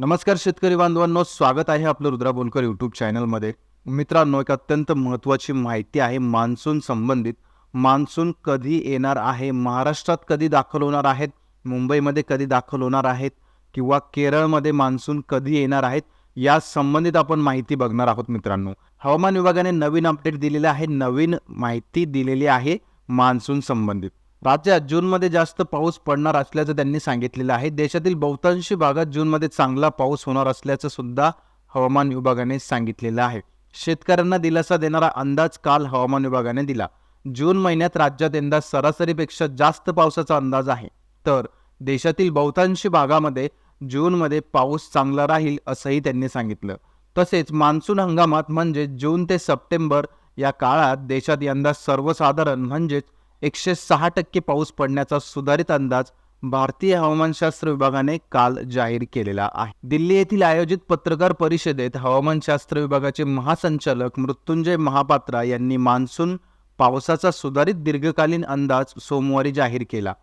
नमस्कार शेतकरी बांधवांनो स्वागत आहे आपलं रुद्रा बोलकर यूट्यूब चॅनलमध्ये मित्रांनो एक अत्यंत महत्त्वाची माहिती आहे मान्सून संबंधित. मान्सून कधी येणार आहे? महाराष्ट्रात कधी दाखल होणार आहेत? मुंबईमध्ये कधी दाखल होणार आहेत? किंवा केरळमध्ये मान्सून कधी येणार आहेत? या संबंधित आपण माहिती बघणार आहोत मित्रांनो. हवामान विभागाने नवीन अपडेट दिलेले आहे नवीन माहिती दिलेली आहे मान्सून संबंधित. राज्यात जूनमध्ये जास्त पाऊस पडणार असल्याचं त्यांनी सांगितलेलं आहे. देशातील बहुतांशी भागात जूनमध्ये चांगला पाऊस होणार असल्याचं सुद्धा हवामान विभागाने सांगितलेलं आहे. शेतकऱ्यांना दिलासा देणारा अंदाज काल हवामान विभागाने दिला. जून महिन्यात राज्यात यंदा सरासरीपेक्षा जास्त पावसाचा अंदाज आहे. तर देशातील बहुतांशी भागामध्ये जूनमध्ये पाऊस चांगला राहील असंही त्यांनी सांगितलं. तसेच मान्सून हंगामात म्हणजे जून ते सप्टेंबर या काळात देशात यंदा सर्वसाधारण म्हणजेच एकशे सहा टक्के पाऊस पडण्याचा सुधारित अंदाज भारतीय हवामानशास्त्र विभागाने काल जाहीर केलेला आहे. दिल्ली येथील आयोजित पत्रकार परिषदेत हवामानशास्त्र विभागाचे महासंचालक मृत्युंजय महापात्रा यांनी मान्सून पावसाचा सुधारित दीर्घकालीन अंदाज सोमवारी जाहीर केला.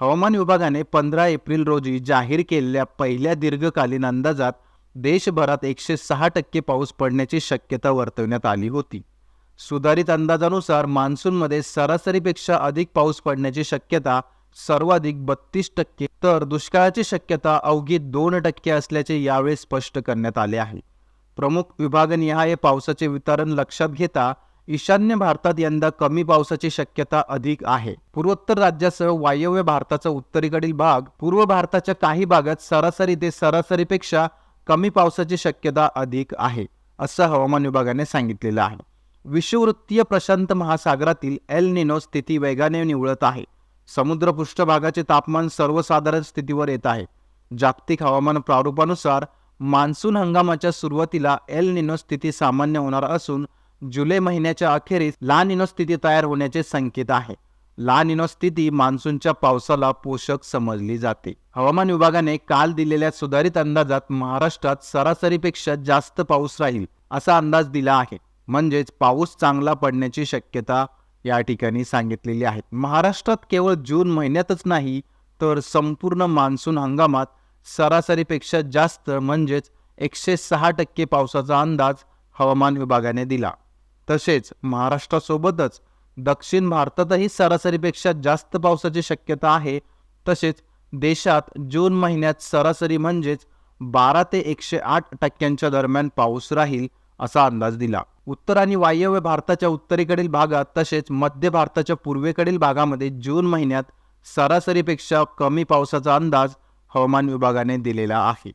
हवामान विभागाने पंधरा एप्रिल रोजी जाहीर केलेल्या पहिल्या दीर्घकालीन अंदाजात देशभरात एकशे सहा टक्के पाऊस पडण्याची शक्यता वर्तवण्यात आली होती. सुधारित अंदाजानुसार मान्सूनमध्ये सरासरीपेक्षा अधिक पाऊस पडण्याची शक्यता सर्वाधिक बत्तीस टक्के. तर दुष्काळाची शक्यता अवघी दोन टक्के असल्याचे यावेळी स्पष्ट करण्यात आले आहे. प्रमुख विभागनिहाय पावसाचे वितरण लक्षात घेता ईशान्य भारतात यंदा कमी पावसाची शक्यता अधिक आहे. पूर्वोत्तर राज्यासह वायव्य भारताचा उत्तरेकडील भाग पूर्व भारताच्या काही भागात सरासरी ते सरासरीपेक्षा कमी पावसाची शक्यता अधिक आहे असं हवामान विभागाने सांगितलेलं आहे. विषुववृत्तीय प्रशांत महासागरातील एल निनो स्थिती वेगाने निवळत आहे. समुद्र पृष्ठभागाचे तापमान सर्वसाधारण स्थितीवर येत आहे. जागतिक हवामान प्रारूपानुसार मान्सून हंगामाच्या सुरुवातीला एल निनो स्थिती सामान्य होणार असून जुलै महिन्याच्या अखेरीस ला निनो स्थिती तयार होण्याचे संकेत आहे. ला निनो स्थिती मान्सूनच्या पावसाला पोषक समजली जाते. हवामान विभागाने काल दिलेल्या सुधारित अंदाजात महाराष्ट्रात सरासरीपेक्षा जास्त पाऊस राहील असा अंदाज दिला आहे. म्हणजेच पाऊस चांगला पडण्याची शक्यता या ठिकाणी सांगितलेली आहे महाराष्ट्रात केवळ जून महिन्यातच नाही तर संपूर्ण मान्सून हंगामात सरासरीपेक्षा जास्त म्हणजेच एकशे सहा टक्के पावसाचा अंदाज हवामान विभागाने दिला. तसेच महाराष्ट्रासोबतच दक्षिण भारतातही सरासरीपेक्षा जास्त पावसाची शक्यता आहे. तसेच देशात जून महिन्यात सरासरी म्हणजेच बारा ते एकशे आठ टक्क्यांच्या दरम्यान पाऊस राहील असा अंदाज दिला. उत्तर आणि वायव्य भारताच्या उत्तरेकडील भागात तसेच मध्य भारताच्या पूर्वेकडील भागामध्ये जून महिन्यात सरासरीपेक्षा कमी पावसाचा अंदाज हवामान विभागाने दिलेला आहे.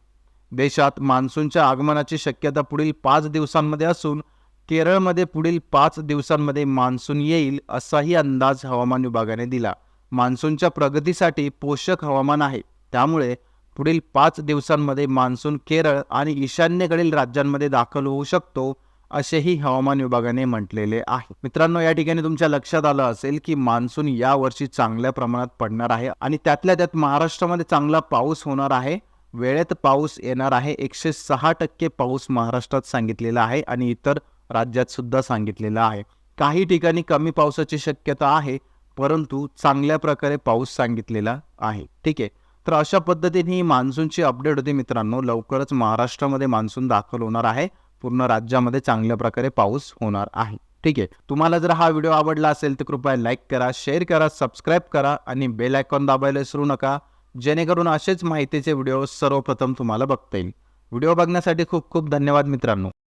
देशात मान्सूनच्या आगमनाची शक्यता पुढील पाच दिवसांमध्ये असून केरळमध्ये पुढील पाच दिवसांमध्ये मान्सून येईल असाही अंदाज हवामान विभागाने दिला. मान्सूनच्या प्रगतीसाठी पोषक हवामान आहे. त्यामुळे पुढील पाच दिवसांमध्ये मान्सून केरळ आणि ईशान्येकडील राज्यांमध्ये दाखल होऊ शकतो असेही हवामान विभागाने म्हटलेले आहे. मित्रांनो या ठिकाणी तुमच्या लक्षात आलं असेल की मान्सून या वर्षी चांगल्या प्रमाणात पडणार आहे आणि त्यातल्या त्यात महाराष्ट्रामध्ये चांगला पाऊस होणार आहे. वेळेत पाऊस येणार आहे. एकशे सहा टक्के पाऊस महाराष्ट्रात सांगितलेला आहे आणि इतर राज्यात सुद्धा सांगितलेला आहे. काही ठिकाणी कमी पावसाची शक्यता आहे परंतु चांगल्या प्रकारे पाऊस सांगितलेला आहे. ठीक आहे. तर अशा पद्धतीने ही मान्सूनची अपडेट होती मित्रांनो. लवकरच महाराष्ट्रामध्ये मान्सून दाखल होणार आहे. पूर्ण राज्यामध्ये चांगल्या प्रकारे पाऊस होणार आहे. ठीक आहे? तुम्हाला जर हा व्हिडिओ आवडला असेल तर कृपया लाईक करा शेअर करा सबस्क्राईब करा आणि बेल आयकॉन दाबायला विसरू नका. जेणेकरून असेच माहितीचे व्हिडिओ सर्वप्रथम तुम्हाला बघता येईल. व्हिडिओ बघण्यासाठी खूप खूप धन्यवाद मित्रांनो.